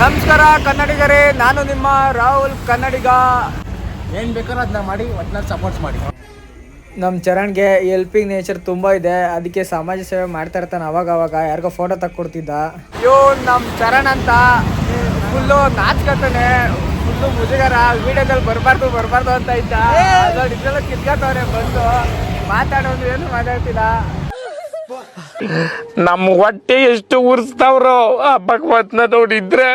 ನಮಸ್ಕಾರ ಕನ್ನಡಿಗರೇ. ನಾನು ನಿಮ್ಮ ರಾಹುಲ್ ಕನ್ನಡಿಗ. ಏನು ಬೇಕಾದ್ರೂ ಅದನ್ನ ಮಾಡಿ ಒಟ್ಟಿನಲ್ಲಿ ಸಪೋರ್ಟ್ ಮಾಡಿ. ನಮ್ಮ ಚರಣ್ಗೆ ಹೆಲ್ಪಿಂಗ್ ನೇಚರ್ ತುಂಬ ಇದೆ. ಅದಕ್ಕೆ ಸಮಾಜ ಸೇವೆ ಮಾಡ್ತಾ ಇರ್ತಾನೆ ಅವಾಗ ಅವಾಗ ಯಾರಿಗೋ ಫೋಟೋ ತಕ್ಕೊಡ್ತಿದ್ದ. ಇವ್ ನಮ್ಮ ಚರಣ್ ಅಂತ. ಫುಲ್ಲು ನಾಚ್ಕೊತಾನೆ. ಫುಲ್ಲು ಮುಜುಗರ. ವಿಡಿಯೋದಲ್ಲಿ ಬರಬಾರ್ದು ಬರಬಾರ್ದು ಅಂತ ಇದ್ದ. ಇದ್ರೆಲ್ಲ ಕಿತ್ಕೊತವ್ರೆ ಬಂದು. ಮಾತಾಡೋದು ಏನು ಮಾತಾಡ್ತಿಲ್ಲ. ನಮ್ಮ ಹೊಟ್ಟೆ ಎಷ್ಟು ಉರ್ಸ್ತಾವ್ರೋ ಆ ಭಗವತ್ನ ನೋಡಿದ್ರೆ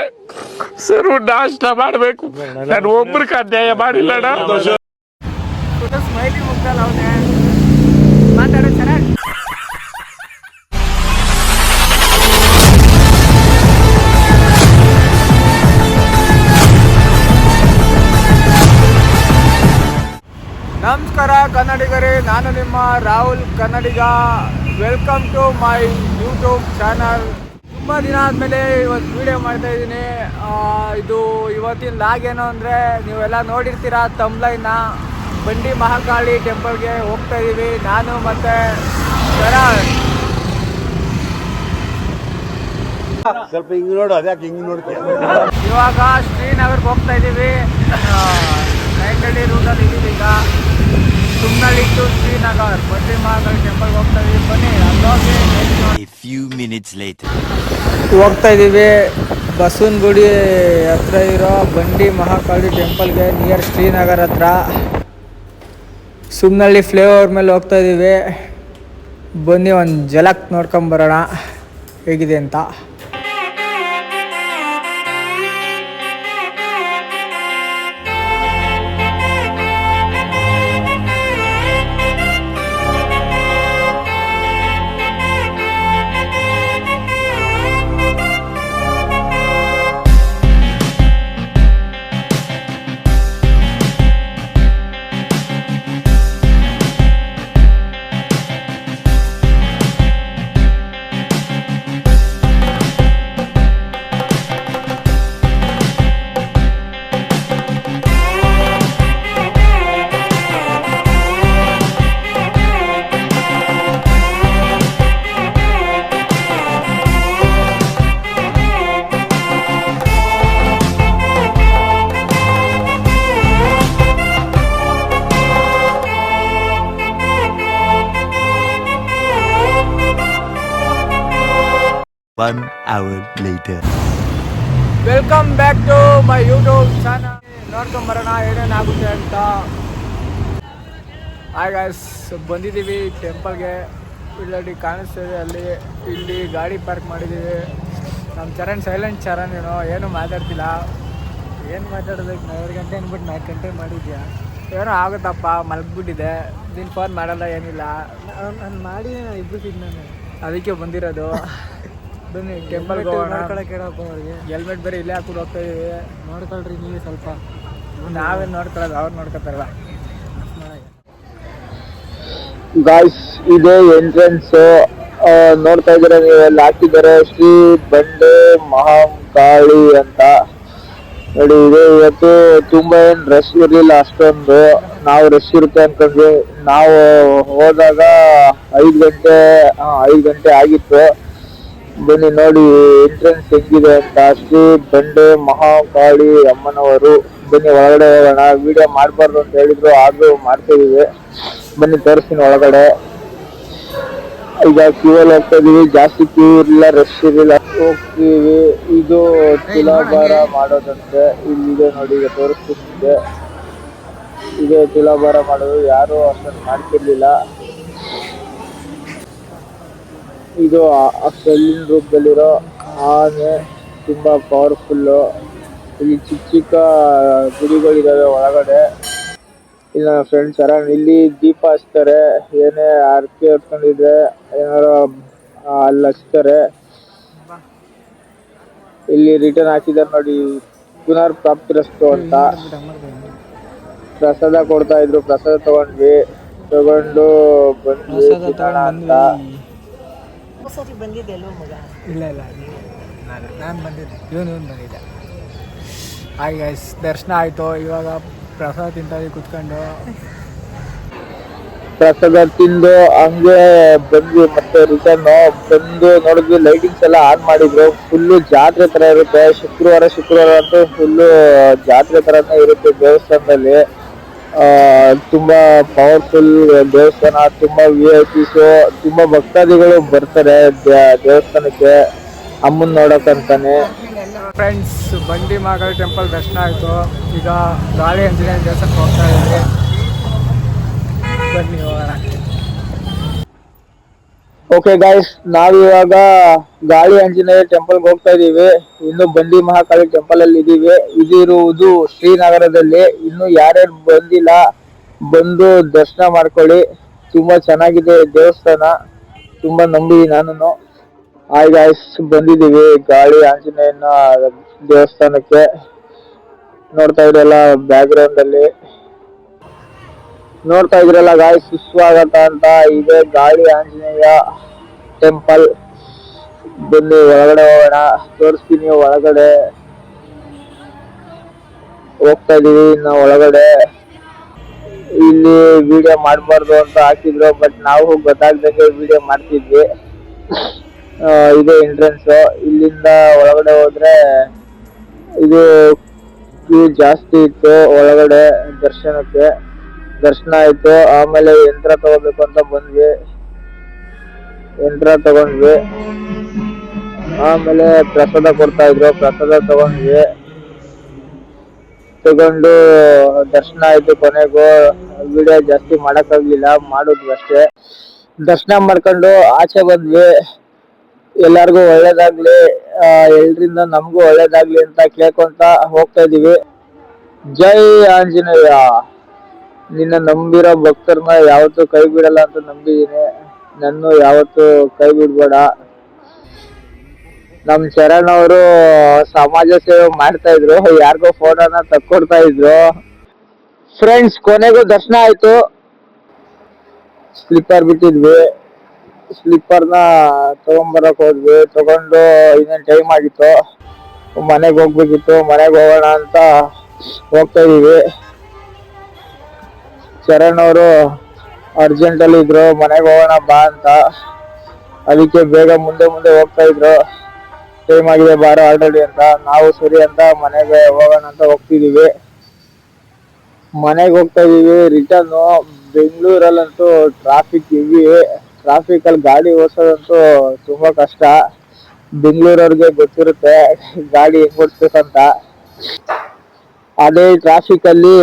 ಸರು ನಾಷ್ಟ ಮಾಡಬೇಕು. ನಾನು ಒಬ್ರಿಗೆ ಅನ್ಯಾಯ ಮಾಡಿಲ್ಲ ನಮಸ್ಕಾರ ಕನ್ನಡಿಗರೇ, ನಾನು ನಿಮ್ಮ Rahul Kannadiga. Welcome to my YouTube channel ತುಂಬ ದಿನ ಆದಮೇಲೆ ಇವತ್ತು ವೀಡಿಯೋ ಮಾಡ್ತಾ ಇದ್ದೀನಿ. ಇದು ಇವತ್ತಿನ ಲಾಗ್ ಏನು ಅಂದರೆ ನೀವೆಲ್ಲ ನೋಡಿರ್ತೀರ ತಂಬ್ಲೈನ ಬಂಡಿ ಮಹಾಕಾಳಿ ಟೆಂಪಲ್ಗೆ ಹೋಗ್ತಾ ಇದ್ದೀವಿ ನಾನು ಮತ್ತು ಶರಣ್. ಸ್ವಲ್ಪ ಹಿಂಗ್ ನೋಡು ಅದ್ಯಾಕೆ ಹಿಂಗ್ ನೋಡ್ತೀವಿ ಇವಾಗ ಶ್ರೀನಗರ್ಗೆ ಹೋಗ್ತಾ ಇದ್ದೀವಿ ನೈಂಟಳ್ಳಿ ರೂಟಲ್ಲಿ ಇದ್ದೀವಿ ಈಗ. ಸುಮ್ಮನಳ್ಳಿ ಟು ಶ್ರೀನಗರ್ ಬಂಡಿ ಮಹಾಕಾಳಿ ಟೆಂಪಲ್ಗೆ ಹೋಗ್ತಾ ಇದೀವಿ ಬನ್ನಿ. ಅಲ್ಲೋಗಿ ಫ್ಯೂ ಮಿನಿಟ್ಸ್ ಲೇಟ್. ಹೋಗ್ತಾ ಇದ್ದೀವಿ ಬಸವನಗುಡಿ ಹತ್ರ ಇರೋ ಬಂಡಿ ಮಹಾಕಾಳಿ ಟೆಂಪಲ್ಗೆ ನಿಯರ್ ಶ್ರೀನಗರ್ ಹತ್ರ. ಸುಮ್ನಳ್ಳಿ ಫ್ಲೇವರ್ ಮೇಲೆ ಹೋಗ್ತಾ ಇದ್ದೀವಿ ಬನ್ನಿ ಒಂದು ಜಲಕ್ ನೋಡ್ಕೊಂಬರೋಣ ಹೇಗಿದೆ ಅಂತ. One hour later. Welcome back to my YouTube channel ನೋಡ್ಕೊಂಬರೋಣ ಏನೇನಾಗುತ್ತೆ ಅಂತ. ಹಾಯ್ ಗಾಯ್ಸ್ ಬಂದಿದ್ದೀವಿ ಟೆಂಪಲ್ಗೆ ಇಲ್ಲಡಿ ಕಾಣಿಸ್ತಿದೆ ಅಲ್ಲಿ. ಇಲ್ಲಿ ಗಾಡಿ ಪಾರ್ಕ್ ಮಾಡಿದ್ದೀವಿ. ನಮ್ಮ ಚರಣ್ ಸೈಲೆಂಟ್ ಚರಣ್ ಏನೋ, ಏನು ಮಾತಾಡ್ತಿಲ್ಲ. ಏನು ಮಾತಾಡೋದಕ್ಕೆ ಎರಡು ಗಂಟೆ ಅಂದ್ಬಿಟ್ಟು ನಾಲ್ಕು ಗಂಟೆ ಮಾಡಿದ್ಯಾ? ಏನೋ ಆಗುತ್ತಪ್ಪ, ಮಲಗ್ಬಿಟ್ಟಿದೆ. ನೀನು ಫೋನ್ ಮಾಡಲ್ಲ, ಏನಿಲ್ಲ. ನಾನು ಮಾಡಿ ನಾನು ಇಬ್ಬರು ನಾನು. ಅದಕ್ಕೆ ಬಂದಿರೋದು. ಬನ್ನಿ ಹೋಗೋಣ. ಹೆಲ್ಮೆಟ್ ಬೇರೆ ಇಲ್ಲೇ ಹಾಕೊಂಡು ಹೋಗ್ತಾ ಇದೀವಿ. ನೋಡ್ಕೊಳ್ರಿ ನೀವು ಸ್ವಲ್ಪ. ನಾವೇನು ನೋಡ್ಕೊಳ್ಳೋದು ಅವ್ರು ನೋಡ್ಕೊತಾರಲ್ಲ. ಗಾಯ್ಸ್ ಇದೆ ಎಂಟ್ರೆನ್ಸ್ ನೋಡ್ತಾ ಇದ್ರೆ ನೀವು ಅಲ್ಲಿ ಹಾಕಿದ್ದಾರೆ. ಶ್ರೀ ಬಂಡೆ ಮಹಾಂಕಾಳಿ ಅಂತ. ನೋಡಿ ಇದೆ ಇವತ್ತು ತುಂಬಾ ಏನ್ ರಶ್ ಇರ್ಲಿಲ್ಲ ಅಷ್ಟೊಂದು. ನಾವು ರಶ್ ಇರುತ್ತೆ ಅನ್ಕೊಂಡ್ವಿ. ನಾವು ಹೋದಾಗ ಐದು ಗಂಟೆ ಐದು ಗಂಟೆ ಆಗಿತ್ತು. ಬನ್ನಿ ನೋಡಿ ಎಂಟ್ರೆನ್ಸ್ ಹೆಂಗಿದೆ ಅಂತ. ಶ್ರೀ ಬಂಡೆ ಮಹಾಕಾಳಿ ಅಮ್ಮನವರು. ಬನ್ನಿ, ಒಳಗಡೆ ಹೋಗೋಣ. ವಿಡಿಯೋ ಮಾಡಬಾರ್ದು ಅಂತ ಹೇಳಿದ್ರು, ಆದ್ರೂ ಮಾಡ್ತಾ ಇದೀವಿ ಬನ್ನಿ, ತೋರಿಸ್ತೀನಿ ಒಳಗಡೆ. ಈಗ ಕ್ಯೂ ಅಲ್ಲಿ ಹೋಗ್ತಾ ಇದೀವಿ. ಜಾಸ್ತಿ ಕ್ಯೂ ಇರಲಿಲ್ಲ ರಶ್ ಇರಲಿಲ್ಲ. ಹೋಗ್ತೀವಿ. ಇದು ತುಲಾಭಾರ ಮಾಡೋದಂತೆ. ಇಲ್ಲಿದೆ ನೋಡಿ, ಈಗ ತೋರಿಸ್ತಿದ್ದೆ ಇದು ತುಲಾಭಾರ ಮಾಡೋದು. ಯಾರು ಅಷ್ಟೊಂದು ಮಾಡ್ತಿರ್ಲಿಲ್ಲ. ಇದು ಆ- ಕಲ್ಲಿನ ರೂಪದಲ್ಲಿರೋ ಆನೆ ತುಂಬಾ ಪವರ್ಫುಲ್ ಇಲ್ಲಿ ಚಿಕ್ಕ ಚಿಕ್ಕ ಗುಡಿಗಳಿದಾವೆ ಒಳಗಡೆ. ಇಲ್ಲ ನನ್ನ ಫ್ರೆಂಡ್ಸ್ ಅರಾಮ್ ಇಲ್ಲಿ ದೀಪ ಹಚ್ತಾರೆ, ಏನೇ ಅರ್ಕೆ ಹೊತ್ಕೊಂಡಿದ್ರೆ ಏನಾರು ಅಲ್ಲಿ ಹಚ್ತಾರೆ. ಇಲ್ಲಿ ರಿಟರ್ನ್ ಹಾಕಿದ್ದಾರೆ ನೋಡಿ, ಪುನರ್ ಪ್ರಾಪ್ತಿರಸ್ತು ಅಂತ. ಪ್ರಸಾದ ಕೊಡ್ತಾ ಇದ್ರು, ಪ್ರಸಾದ ತಗೊಂಡ್ವಿ. ತಗೊಂಡು ಬಂದ್ವಿ ಅಂತ. ಇಲ್ಲ ಇಲ್ಲ ನಾನು ನಾನು ಬಂದಿದ್ದೆ. ಇವನು ಇವನು ಬಂದಿದ್ದೆ. ಹಾಯ್ ಗೈಸ್ ದರ್ಶನ ಆಯಿತು. ಇವಾಗ ಪ್ರಸಾದ ತಿಂತಾ ಇದೀವಿ ಕುತ್ಕೊಂಡು. ಪ್ರಸಾದ ತಿಂದು ಹಂಗೆ ಬಂದ್ವಿ ಮತ್ತೆ ರಿಟರ್ನ್ ಬಂದು ನೋಡಿದ್ವಿ ಲೈಟಿಂಗ್ಸ್ ಎಲ್ಲ ಆನ್ ಮಾಡಿದ್ರು. ಫುಲ್ಲು ಜಾತ್ರೆ ತರ ಇರುತ್ತೆ. ಶುಕ್ರವಾರ ಶುಕ್ರವಾರ ಅಂತೂ ಫುಲ್ಲು ಜಾತ್ರೆ ತರನೇ ಇರುತ್ತೆ ದೇವಸ್ಥಾನದಲ್ಲಿ. ತುಂಬಾ ಪವರ್ಫುಲ್ ದೇವಸ್ಥಾನ ತುಂಬಾ ವಿ ಐ ಪಿಸ್ ತುಂಬಾ ಭಕ್ತಾದಿಗಳು ಬರ್ತಾರೆ ದೇವಸ್ಥಾನಕ್ಕೆ ಅಮ್ಮನ್ ನೋಡಕ್ಕಂತಾನೆ ಫ್ರೆಂಡ್ಸ್ ಬಂಡಿ ಮಾಗಲ್ ಟೆಂಪಲ್ ದರ್ಶನ ಆಯಿತು. ಈಗ ಗಾಳಿ ಎಂಜಿನಿಯರ್ ದೇವಸ್ಥಾನಕ್ಕೆ ಹೋಗ್ತಾ ಇದ್ದೀವಿ. ಬನ್ನಿ ಹೋಗೋಣ. ಓಕೆ ಗಾಯ್ಸ್ ನಾವಿವಾಗ ಗಾಳಿ ಆಂಜನೇಯ ಟೆಂಪಲ್ ಹೋಗ್ತಾ ಇದೀವಿ ಇನ್ನು ಬಂಡಿ ಮಹಾಕಾಳಿ ಟೆಂಪಲ್ ಅಲ್ಲಿ ಇದೀವಿ ಇದಿರುವುದು ಶ್ರೀನಗರದಲ್ಲಿ. ಇನ್ನು ಯಾರ್ಯಾರು ಬಂದಿಲ್ಲ, ಬಂದು ದರ್ಶನ ಮಾಡ್ಕೊಳ್ಳಿ. ತುಂಬಾ ಚೆನ್ನಾಗಿದೆ ದೇವಸ್ಥಾನ. ತುಂಬಾ ನಂಬಿ ನಾನು ಆಯ್ ಗಾಯ್ಸ್ ಬಂದಿದೀವಿ ಗಾಳಿ ಆಂಜನೇಯನ ದೇವಸ್ಥಾನಕ್ಕೆ. ನೋಡ್ತಾ ಇದ್ರಲ್ಲ ಬ್ಯಾಕ್ ಗ್ರೌಂಡ್ ಅಲ್ಲಿ. ನೋಡ್ತಾ ಇದ್ರಲ್ಲ ಗಾಯ್ಸ್ ಸುಸ್ವಾಗತ ಅಂತ ಇದೆ ಗಾಳಿ ಆಂಜನೇಯ ಟೆಂಪಲ್ ಬನ್ನಿ ಒಳಗಡೆ ಹೋಗೋಣ. ತೋರಿಸ್ತೀನಿ ಒಳಗಡೆ. ಹೋಗ್ತಾ ಇದೀವಿ ಇನ್ನು ಒಳಗಡೆ. ಇಲ್ಲಿ ವಿಡಿಯೋ ಮಾಡಬಾರ್ದು ಅಂತ ಹಾಕಿದ್ರು ಬಟ್ ನಾವು ಗೊತ್ತಾಗ್ದಂಗೆ ವಿಡಿಯೋ ಮಾಡ್ತಿದ್ವಿ. ಇದು ಎಂಟ್ರೆನ್ಸ್ ಇಲ್ಲಿಂದ ಒಳಗಡೆ ಹೋದ್ರೆ ಇದು ಕ್ಯೂ ಜಾಸ್ತಿ ಇತ್ತು ಒಳಗಡೆ ದರ್ಶನಕ್ಕೆ. ದರ್ಶನ ಆಯ್ತು, ಆಮೇಲೆ ಯಂತ್ರ ತಗೋಬೇಕು ಅಂತ ಬಂದ್ವಿ. ಯಂತ್ರ ತಗೊಂಡ್ವಿ. ಆಮೇಲೆ ಪ್ರಸಾದ ಕೊಡ್ತಾ ಇದ್ರು. ಪ್ರಸಾದ ತಗೊಂಡ್ವಿ. ತಗೊಂಡು ದರ್ಶನ ಆಯ್ತು ಕೊನೆಗೂ. ವಿಡಿಯೋ ಜಾಸ್ತಿ ಮಾಡಕ್ಕಾಗ್ಲಿಲ್ಲ, ಮಾಡಿದ್ವಿ ಅಷ್ಟೇ. ದರ್ಶನ ಮಾಡ್ಕೊಂಡು ಆಚೆ ಬಂದ್ವಿ. ಎಲ್ಲಾರ್ಗು ಒಳ್ಳೇದಾಗ್ಲಿ ಎಲ್ರಿಂದ ನಮಗೂ ಒಳ್ಳೇದಾಗ್ಲಿ ಅಂತ ಕೇಳ್ಕೊಂತ ಹೋಗ್ತಾ ಇದೀವಿ. ಜೈ ಆಂಜನೇಯ. ನಿನ್ನ ನಂಬಿರೋ ಭಕ್ತರನ್ನ ಯಾವತ್ತೂ ಕೈ ಬಿಡಲ್ಲ ಅಂತ ನಂಬಿದೀನಿ ನನ್ನ ಯಾವತ್ತೂ ಕೈ ಬಿಡ್ಬೇಡ ನಮ್ ಶರಣ್ ಅವರು ಸಮಾಜ ಸೇವೆ ಮಾಡ್ತಾ ಇದ್ರು, ಯಾರಿಗೋ ಫೋಟೋನ ತಕ್ಕೊಡ್ತಾ ಇದ್ರು. ಫ್ರೆಂಡ್ಸ್ ಕೊನೆಗೂ ದರ್ಶನ ಆಯ್ತು. ಸ್ಲಿಪ್ಪರ್ ಬಿಟ್ಟಿದ್ವಿ. ಸ್ಲಿಪ್ಪರ್ನ ತಗೊಂಬರಕ್ ಹೋದ್ವಿ. ತಗೊಂಡು ಇನ್ನೇನ್ ಟೈಮ್ ಆಗಿತ್ತು. ಮನೆಗೆ ಹೋಗ್ಬೇಕಿತ್ತು. ಮನೆಗೆ ಹೋಗೋಣ ಅಂತ ಹೋಗ್ತಾ ಇದೀವಿ. ಶರಣ್ ಅವರು ಅರ್ಜೆಂಟ್ ಅಲ್ಲಿ ಇದ್ರು. ಮನೆಗೆ ಹೋಗೋಣ ಬಾ ಅಂತ. ಅದಕ್ಕೆ ಬೇಗ ಮುಂದೆ ಮುಂದೆ ಹೋಗ್ತಾ ಇದ್ರು. ಟೈಮ್ ಆಗಿದೆ ಬಾರ ಆಲ್ರೆಡಿ ಅಂತ. ನಾವು ಸರಿ ಅಂತ ಮನೆಗೆ ಹೋಗೋಣ ಅಂತ ಹೋಗ್ತಿದೀವಿ. ಮನೆಗೆ ಹೋಗ್ತಾ ಇದೀವಿ. ರಿಟರ್ನ್ ಬೆಂಗಳೂರಲ್ಲಂತೂ ಟ್ರಾಫಿಕ್ ಇವಿ ಟ್ರಾಫಿಕ್ ಅಲ್ಲಿ ಗಾಡಿ ಓಡಿಸೋದಂತೂ ತುಂಬಾ ಕಷ್ಟ. ಬೆಂಗಳೂರವ್ರಿಗೆ ಗೊತ್ತಿರುತ್ತೆ ಗಾಡಿ ಹೆಂಗ್ ಓಡಿಸ್ಬೇಕಂತ. ಅದೇ ಟ್ರಾಫಿಕ್ ಅಲ್ಲಿ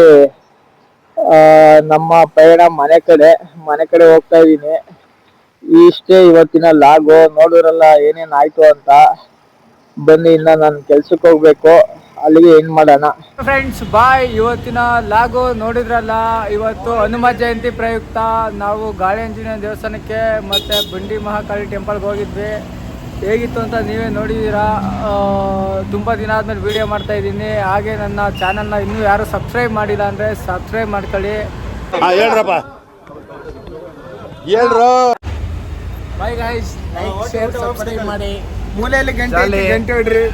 ನಮ್ಮ ಪಯಣ ಮನೆ ಕಡೆ ಮನೆ ಕಡೆ ಹೋಗ್ತಾ ಇದೀನಿ. ಇಷ್ಟೇ ಇವತ್ತಿನ ಲಾಗು ನೋಡಿರಲ್ಲ ಏನೇನ್ ಆಯ್ತು ಅಂತ. ಬನ್ನಿ ಇನ್ನ ನಾನು ಕೆಲ್ಸಕ್ಕೆ ಹೋಗ್ಬೇಕು. ಅಲ್ಲಿಗೆ ಏನ್ ಮಾಡೋಣ? ಫ್ರೆಂಡ್ಸ್ ಬಾಯ್ ಇವತ್ತಿನ ಲಾಗು ನೋಡಿದ್ರಲ್ಲ ಇವತ್ತು ಹನುಮ ಜಯಂತಿ ಪ್ರಯುಕ್ತ. ನಾವು ಗಾಳಿ ಅಂಜನೇಯ ದೇವಸ್ಥಾನಕ್ಕೆ ಮತ್ತೆ ಬಂಡಿ ಮಹಾಕಾಳಿ ಟೆಂಪಲ್ಗೆ ಹೋಗಿದ್ವಿ. ಹೇಗಿತ್ತು ಅಂತ ನೀವೇ ನೋಡಿದ್ದೀರಾ ತುಂಬ ದಿನ ಆದಮೇಲೆ ವಿಡಿಯೋ ಮಾಡ್ತಾ ಇದ್ದೀನಿ. ಹಾಗೆ ನನ್ನ ಚಾನಲ್ನ ಇನ್ನೂ ಯಾರು ಸಬ್ಸ್ಕ್ರೈಬ್ ಮಾಡಿಲ್ಲ ಅಂದರೆ ಸಬ್ಸ್ಕ್ರೈಬ್ ಮಾಡ್ಕೊಳ್ಳಿ. ಹೇಳ್ರಪ್ಪ. ಹೇಳ್ರು. Bye guys like share subscribe ಮಾಡಿ. ಮೂಲೆಯಲ್ಲಿ ಗಂಟೆ. ಗಂಟೆ ಹೊಡ್ರಿ.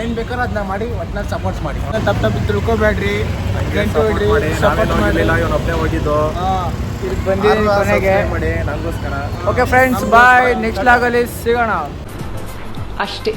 ಏನ್ ಬೇಕಾದ್ರೂ ಅದನ್ನ ಮಾಡಿ ಒಟ್ನಲ್ಲಿ ಸಪೋರ್ಟ್ ಮಾಡಿ. ತಪ್ಪ ತಪ್ಪು ತಿಳ್ಕೊಬೇಡ್ರಿ ಗಂಟೆ ಹೊಡ್ರಿ ಸಪೋರ್ಟ್ ಮಾಡಿ. ಹೋಗಿದ್ದು. ಬಂದಿರೋ ಬಂದಿದ್ದೀನಿ ಕೊನೆಗೆ ಮಾಡಿ ನಂಗೋಸ್ಕರ. ಓಕೆ ಫ್ರೆಂಡ್ಸ್ ಬಾಯ್ ನೆಕ್ಸ್ಟ್ ಲಾಗಲ್ಲಿ ಸಿಗೋಣ. ಅಷ್ಟೇ.